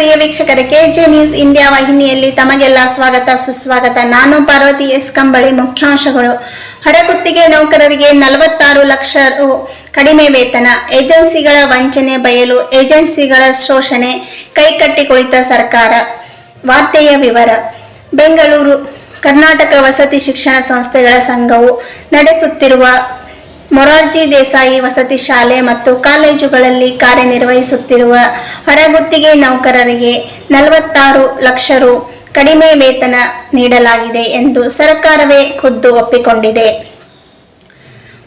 ಪ್ರಿಯ ವೀಕ್ಷಕರೇ K J news India ವಾಹಿನಿಯಲ್ಲಿ ತಮಗೆಲ್ಲ ಸ್ವಾಗತ, ಸುಸ್ವಾಗತ. ನಾನು ಪಾರ್ವತಿ ಎಸ್. ಕಂಬಳಿ, ಮುಖ್ಯಾಂಶಗಳು. ಹೊರಗುತ್ತಿಗೆ ನೌಕರರಿಗೆ ನಲವತ್ತಾರು ಲಕ್ಷ ರು ಕಡಿಮೆ ವೇತನ. ಏಜೆನ್ಸಿಗಳ ವಂಚನೆ ಬಯಲು ಏಜೆನ್ಸಿಗಳ ಶೋಷಣೆ ಕೈಕಟ್ಟಿ ಕುಳಿತ ಸರ್ಕಾರ. ವಾರ್ತೆಯ ವಿವರ. ಬೆಂಗಳೂರು, ಕರ್ನಾಟಕ ವಸತಿ ಶಿಕ್ಷಣ ಸಂಸ್ಥೆಗಳ ಸಂಘವು ನಡೆಸುತ್ತಿರುವ ಮೊರಾರ್ಜಿ ದೇಸಾಯಿ ವಸತಿ ಶಾಲೆ ಮತ್ತು ಕಾಲೇಜುಗಳಲ್ಲಿ ಕಾರ್ಯನಿರ್ವಹಿಸುತ್ತಿರುವ ಹೊರಗುತ್ತಿಗೆ ನೌಕರರಿಗೆ ನಲವತ್ತಾರು ಲಕ್ಷ ರು ಕಡಿಮೆ ವೇತನ ನೀಡಲಾಗಿದೆ ಎಂದು ಸರ್ಕಾರವೇ ಖುದ್ದು ಒಪ್ಪಿಕೊಂಡಿದೆ.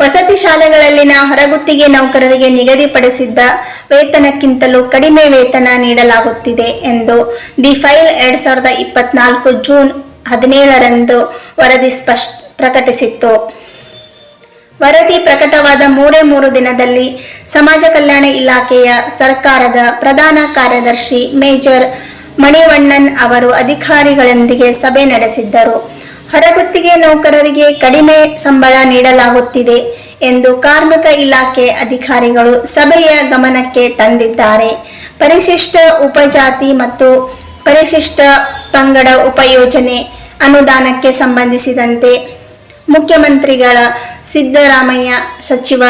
ವಸತಿ ಶಾಲೆಗಳಲ್ಲಿನ ಹೊರಗುತ್ತಿಗೆ ನೌಕರರಿಗೆ ನಿಗದಿಪಡಿಸಿದ್ದ ವೇತನಕ್ಕಿಂತಲೂ ಕಡಿಮೆ ವೇತನ ನೀಡಲಾಗುತ್ತಿದೆ ಎಂದು ದಿ ಫೈಲ್ ಎರಡ್ ಸಾವಿರದ ಇಪ್ಪತ್ನಾಲ್ಕು ಜೂನ್ ಹದಿನೇಳರಂದು ವರದಿ ಸ್ಪಷ್ಟ ಪ್ರಕಟಿಸಿತ್ತು. ವರದಿ ಪ್ರಕಟವಾದ ಮೂರೇ ಮೂರು ದಿನದಲ್ಲಿ ಸಮಾಜ ಕಲ್ಯಾಣ ಇಲಾಖೆಯ ಸರ್ಕಾರದ ಪ್ರಧಾನ ಕಾರ್ಯದರ್ಶಿ ಮೇಜರ್ ಮಣಿವಣ್ಣನ್ ಅವರು ಅಧಿಕಾರಿಗಳೊಂದಿಗೆ ಸಭೆ ನಡೆಸಿದ್ದರು. ಹೊರಗುತ್ತಿಗೆ ನೌಕರರಿಗೆ ಕಡಿಮೆ ಸಂಬಳ ನೀಡಲಾಗುತ್ತಿದೆ ಎಂದು ಕಾರ್ಮಿಕ ಇಲಾಖೆ ಅಧಿಕಾರಿಗಳು ಸಭೆಯ ಗಮನಕ್ಕೆ ತಂದಿದ್ದಾರೆ. ಪರಿಶಿಷ್ಟ ಉಪಜಾತಿ ಮತ್ತು ಪರಿಶಿಷ್ಟ ಪಂಗಡ ಉಪಯೋಜನೆ ಅನುದಾನಕ್ಕೆ ಸಂಬಂಧಿಸಿದಂತೆ ಮುಖ್ಯಮಂತ್ರಿಗಳ ಸಿದ್ದರಾಮಯ್ಯ ಸಚಿವ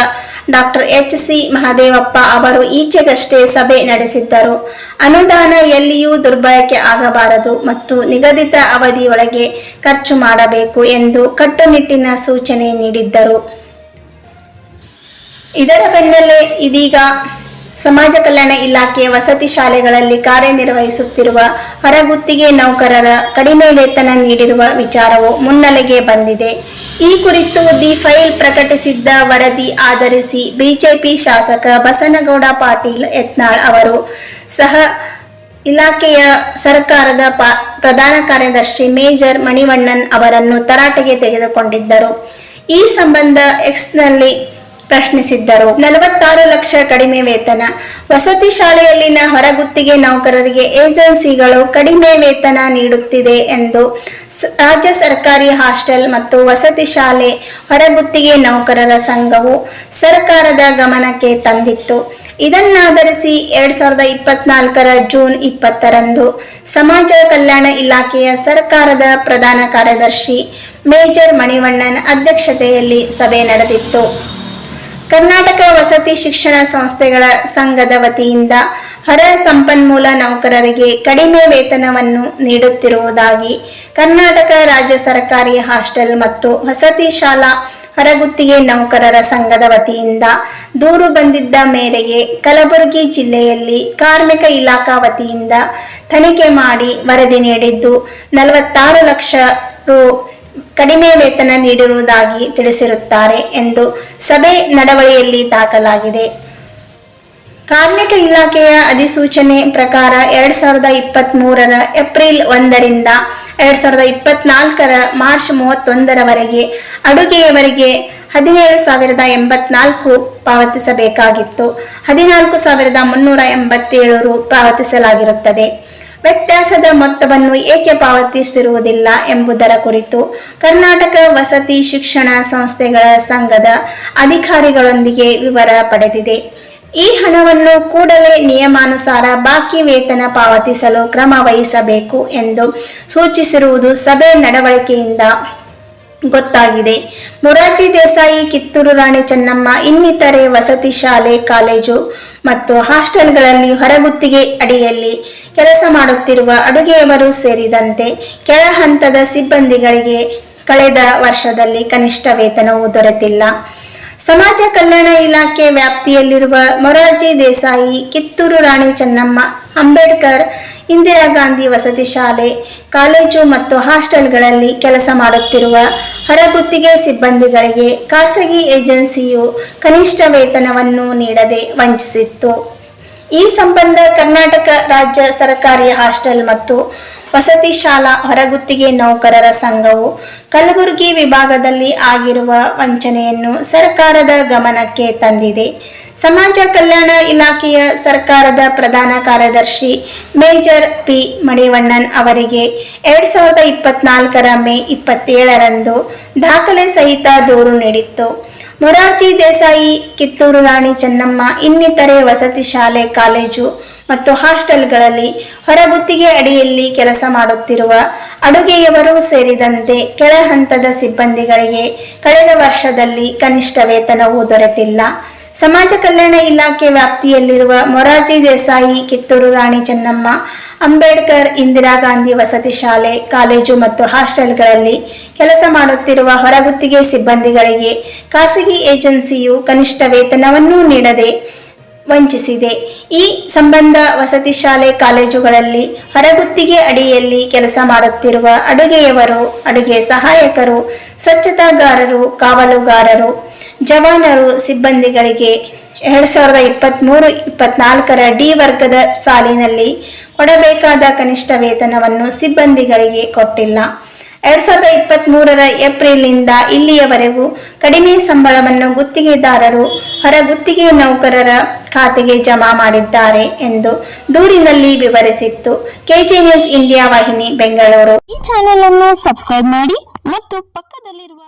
ಡಾಕ್ಟರ್ ಎಚ್ ಸಿ ಮಹದೇವಪ್ಪ ಅವರು ಈಚೆಗಷ್ಟೇ ಸಭೆ ನಡೆಸಿದ್ದರು. ಅನುದಾನ ಎಲ್ಲಿಯೂ ದುರ್ಬಳಕೆ ಆಗಬಾರದು ಮತ್ತು ನಿಗದಿತ ಅವಧಿಯೊಳಗೆ ಖರ್ಚು ಮಾಡಬೇಕು ಎಂದು ಕಟ್ಟುನಿಟ್ಟಿನ ಸೂಚನೆ ನೀಡಿದ್ದರು. ಇದರ ಬೆನ್ನಲ್ಲೇ ಇದೀಗ ಸಮಾಜ ಕಲ್ಯಾಣ ಇಲಾಖೆ ವಸತಿ ಶಾಲೆಗಳಲ್ಲಿ ಕಾರ್ಯನಿರ್ವಹಿಸುತ್ತಿರುವ ಹೊರಗುತ್ತಿಗೆ ನೌಕರರ ಕಡಿಮೆ ವೇತನ ನೀಡಿರುವ ವಿಚಾರವು ಮುನ್ನೆಲೆಗೆ ಬಂದಿದೆ. ಈ ಕುರಿತು ದಿ ಫೈಲ್ ಪ್ರಕಟಿಸಿದ್ದ ವರದಿ ಆಧರಿಸಿ ಬಿಜೆಪಿ ಶಾಸಕ ಬಸನಗೌಡ ಪಾಟೀಲ್ ಯತ್ನಾಳ್ ಅವರು ಸಹ ಇಲಾಖೆಯ ಸರ್ಕಾರದ ಪ್ರಧಾನ ಕಾರ್ಯದರ್ಶಿ ಮೇಜರ್ ಮಣಿವಣ್ಣನ್ ಅವರನ್ನು ತರಾಟೆಗೆ ತೆಗೆದುಕೊಂಡಿದ್ದರು. ಈ ಸಂಬಂಧ ಎಕ್ಸ್ನಲ್ಲಿ ಪ್ರಶ್ನಿಸಿದ್ದರು. ನಲವತ್ತಾರು ಲಕ್ಷ ಕಡಿಮೆ ವೇತನ. ವಸತಿ ಶಾಲೆಯಲ್ಲಿನ ಹೊರಗುತ್ತಿಗೆ ನೌಕರರಿಗೆ ಏಜೆನ್ಸಿಗಳು ಕಡಿಮೆ ವೇತನ ನೀಡುತ್ತಿದೆ ಎಂದು ರಾಜ್ಯ ಸರ್ಕಾರಿ ಹಾಸ್ಟೆಲ್ ಮತ್ತು ವಸತಿ ಶಾಲೆ ಹೊರಗುತ್ತಿಗೆ ನೌಕರರ ಸಂಘವು ಸರ್ಕಾರದ ಗಮನಕ್ಕೆ ತಂದಿತ್ತು. ಇದನ್ನಾಧರಿಸಿ ಎರಡ್ ಸಾವಿರದ ಇಪ್ಪತ್ನಾಲ್ಕರ ಜೂನ್ ಇಪ್ಪತ್ತರಂದು ಸಮಾಜ ಕಲ್ಯಾಣ ಇಲಾಖೆಯ ಸರ್ಕಾರದ ಪ್ರಧಾನ ಕಾರ್ಯದರ್ಶಿ ಮೇಜರ್ ಮಣಿವಣ್ಣನ್ ಅಧ್ಯಕ್ಷತೆಯಲ್ಲಿ ಸಭೆ ನಡೆದಿತ್ತು. ಕರ್ನಾಟಕ ವಸತಿ ಶಿಕ್ಷಣ ಸಂಸ್ಥೆಗಳ ಸಂಘದ ವತಿಯಿಂದ ಹೊರ ಸಂಪನ್ಮೂಲ ನೌಕರರಿಗೆ ಕಡಿಮೆ ವೇತನವನ್ನು ನೀಡುತ್ತಿರುವುದಾಗಿ ಕರ್ನಾಟಕ ರಾಜ್ಯ ಸರ್ಕಾರಿ ಹಾಸ್ಟೆಲ್ ಮತ್ತು ವಸತಿ ಶಾಲಾ ಹೊರಗುತ್ತಿಗೆ ನೌಕರರ ಸಂಘದ ವತಿಯಿಂದ ದೂರು ಬಂದಿದ್ದ ಮೇರೆಗೆ ಕಲಬುರಗಿ ಜಿಲ್ಲೆಯಲ್ಲಿ ಕಾರ್ಮಿಕ ಇಲಾಖಾ ವತಿಯಿಂದ ತನಿಖೆ ಮಾಡಿ ವರದಿ ನೀಡಿದ್ದು ನಲವತ್ತಾರು ಲಕ್ಷ ರು ಕಡಿಮೆ ವೇತನ ನೀಡಿರುವುದಾಗಿ ತಿಳಿಸಿರುತ್ತಾರೆ ಎಂದು ಸಭೆ ನಡವಳಿಯಲ್ಲಿ ದಾಖಲಾಗಿದೆ. ಕಾರ್ಮಿಕ ಇಲಾಖೆಯ ಅಧಿಸೂಚನೆ ಪ್ರಕಾರ ಎರಡ್ ಸಾವಿರದ ಇಪ್ಪತ್ತ್ ಮೂರರ ಏಪ್ರಿಲ್ ಒಂದರಿಂದ ಎರಡ್ ಸಾವಿರದ ಇಪ್ಪತ್ನಾಲ್ಕರ ಮಾರ್ಚ್ ಮೂವತ್ತೊಂದರವರೆಗೆ ಅಡುಗೆಯವರಿಗೆ ಹದಿನೇಳು ಸಾವಿರದ ಎಂಬತ್ನಾಲ್ಕು ಪಾವತಿಸಬೇಕಾಗಿತ್ತು. ಹದಿನಾಲ್ಕು ಸಾವಿರದ ಮುನ್ನೂರ ಎಂಬತ್ತೇಳು ರು ಪಾವತಿಸಲಾಗಿರುತ್ತದೆ. ವ್ಯತ್ಯಾಸದ ಮೊತ್ತವನ್ನು ಏಕೆ ಪಾವತಿಸಿರುವುದಿಲ್ಲ ಎಂಬುದರ ಕುರಿತು ಕರ್ನಾಟಕ ವಸತಿ ಶಿಕ್ಷಣ ಸಂಸ್ಥೆಗಳ ಸಂಘದ ಅಧಿಕಾರಿಗಳೊಂದಿಗೆ ವಿವರ ಪಡೆದಿದೆ. ಈ ಹಣವನ್ನು ಕೂಡಲೇ ನಿಯಮಾನುಸಾರ ಬಾಕಿ ವೇತನ ಪಾವತಿಸಲು ಕ್ರಮ ವಹಿಸಬೇಕು ಎಂದು ಸೂಚಿಸಿರುವುದು ಸಭೆ ನಡವಳಿಕೆಯಿಂದ ಗೊತ್ತಾಗಿದೆ. ಮೊರಾರ್ಜಿ ದೇಸಾಯಿ, ಕಿತ್ತೂರು ರಾಣಿ ಚೆನ್ನಮ್ಮ, ಇನ್ನಿತರೆ ವಸತಿ ಶಾಲೆ, ಕಾಲೇಜು ಮತ್ತು ಹಾಸ್ಟೆಲ್ಗಳಲ್ಲಿ ಹೊರಗುತ್ತಿಗೆ ಅಡಿಯಲ್ಲಿ ಕೆಲಸ ಮಾಡುತ್ತಿರುವ ಅಡುಗೆಯವರು ಸೇರಿದಂತೆ ಕೆಳ ಹಂತದ ಸಿಬ್ಬಂದಿಗಳಿಗೆ ಕಳೆದ ವರ್ಷದಲ್ಲಿ ಕನಿಷ್ಠ ವೇತನವೂ ದೊರೆತಿಲ್ಲ. ಸಮಾಜ ಕಲ್ಯಾಣ ಇಲಾಖೆ ವ್ಯಾಪ್ತಿಯಲ್ಲಿರುವ ಮೊರಾರ್ಜಿ ದೇಸಾಯಿ, ಕಿತ್ತೂರು ರಾಣಿ ಚೆನ್ನಮ್ಮ, ಅಂಬೇಡ್ಕರ್, ಇಂದಿರಾ ಗಾಂಧಿ ವಸತಿ ಶಾಲೆ, ಕಾಲೇಜು ಮತ್ತು ಹಾಸ್ಟೆಲ್ಗಳಲ್ಲಿ ಕೆಲಸ ಮಾಡುತ್ತಿರುವ ಹೊರಗುತ್ತಿಗೆ ಸಿಬ್ಬಂದಿಗಳಿಗೆ ಖಾಸಗಿ ಏಜೆನ್ಸಿಯು ಕನಿಷ್ಠ ವೇತನವನ್ನು ನೀಡದೆ ವಂಚಿಸಿತ್ತು. ಈ ಸಂಬಂಧ ಕರ್ನಾಟಕ ರಾಜ್ಯ ಸರ್ಕಾರಿ ಹಾಸ್ಟೆಲ್ ಮತ್ತು ವಸತಿ ಶಾಲಾ ಹೊರಗುತ್ತಿಗೆ ನೌಕರರ ಸಂಘವು ಕಲಬುರಗಿ ವಿಭಾಗದಲ್ಲಿ ಆಗಿರುವ ವಂಚನೆಯನ್ನು ಸರ್ಕಾರದ ಗಮನಕ್ಕೆ ತಂದಿದೆ. ಸಮಾಜ ಕಲ್ಯಾಣ ಇಲಾಖೆಯ ಸರ್ಕಾರದ ಪ್ರಧಾನ ಕಾರ್ಯದರ್ಶಿ ಮೇಜರ್ ಪಿ ಮಣಿವಣ್ಣನ್ ಅವರಿಗೆ ಎರಡ್ ಸಾವಿರದ ಇಪ್ಪತ್ನಾಲ್ಕರ ಮೇ ಇಪ್ಪತ್ತೇಳರಂದು ದಾಖಲೆ ಸಹಿತ ದೂರು ನೀಡಿತ್ತು. ಮೊರಾರ್ಜಿ ದೇಸಾಯಿ, ಕಿತ್ತೂರು ರಾಣಿ ಚೆನ್ನಮ್ಮ, ಇನ್ನಿತರೆ ವಸತಿ ಶಾಲೆ, ಕಾಲೇಜು ಮತ್ತು ಹಾಸ್ಟೆಲ್ಗಳಲ್ಲಿ ಹೊರಗುತ್ತಿಗೆ ಅಡಿಯಲ್ಲಿ ಕೆಲಸ ಮಾಡುತ್ತಿರುವ ಅಡುಗೆಯವರು ಸೇರಿದಂತೆ ಕೆಳ ಹಂತದ ಸಿಬ್ಬಂದಿಗಳಿಗೆ ಕಳೆದ ವರ್ಷದಲ್ಲಿ ಕನಿಷ್ಠ ವೇತನವೂ ದೊರೆತಿಲ್ಲ. ಸಮಾಜ ಕಲ್ಯಾಣ ಇಲಾಖೆ ವ್ಯಾಪ್ತಿಯಲ್ಲಿರುವ ಮೊರಾರ್ಜಿ ದೇಸಾಯಿ, ಕಿತ್ತೂರು ರಾಣಿ ಚೆನ್ನಮ್ಮ ಅಂಬೇಡ್ಕರ್ ಇಂದಿರಾ ಗಾಂಧಿ ವಸತಿ ಶಾಲೆ, ಕಾಲೇಜು ಮತ್ತು ಹಾಸ್ಟೆಲ್ಗಳಲ್ಲಿ ಕೆಲಸ ಮಾಡುತ್ತಿರುವ ಹೊರಗುತ್ತಿಗೆ ಸಿಬ್ಬಂದಿಗಳಿಗೆ ಖಾಸಗಿ ಏಜೆನ್ಸಿಯು ಕನಿಷ್ಠ ವೇತನವನ್ನೂ ನೀಡದೆ ವಂಚಿಸಿದೆ. ಈ ಸಂಬಂಧ ವಸತಿ ಶಾಲೆ, ಕಾಲೇಜುಗಳಲ್ಲಿ ಹೊರಗುತ್ತಿಗೆ ಅಡಿಯಲ್ಲಿ ಕೆಲಸ ಮಾಡುತ್ತಿರುವ ಅಡುಗೆಯವರು, ಅಡುಗೆ ಸಹಾಯಕರು, ಸ್ವಚ್ಛತಾಗಾರರು, ಕಾವಲುಗಾರರು, ಜವಾನರು, ಸಿಬ್ಬಂದಿಗಳಿಗೆ ಎರಡು ಸಾವಿರದ ಇಪ್ಪತ್ತ್ಮೂರು ಇಪ್ಪತ್ನಾಲ್ಕರ ಡಿ ವರ್ಗದ ಸಾಲಿನಲ್ಲಿ ಕೊಡಬೇಕಾದ ಕನಿಷ್ಠ ವೇತನವನ್ನು ಸಿಬ್ಬಂದಿಗಳಿಗೆ ಕೊಟ್ಟಿಲ್ಲ. ಎರಡ್ ಸಾವಿರದ ಇಪ್ಪತ್ತ್ ಮೂರರ ಏಪ್ರಿಲ್ನಿಂದ ಇಲ್ಲಿಯವರೆಗೂ ಕಡಿಮೆ ಸಂಬಳವನ್ನು ಗುತ್ತಿಗೆದಾರರು, ಹೊರ ಗುತ್ತಿಗೆ ನೌಕರರ ಖಾತೆಗೆ ಜಮಾ ಮಾಡಿದ್ದಾರೆ ಎಂದು ದೂರಿನಲ್ಲಿ ವಿವರಿಸಿತ್ತು ಕೆಜೆ ನ್ಯೂಸ್ ಇಂಡಿಯಾ ವಾಹಿನಿ ಬೆಂಗಳೂರು. ಈ ಚಾನೆಲ್ ಅನ್ನು ಸಬ್ಸ್ಕ್ರೈಬ್ ಮಾಡಿ ಮತ್ತು ಪಕ್ಕದಲ್ಲಿರುವ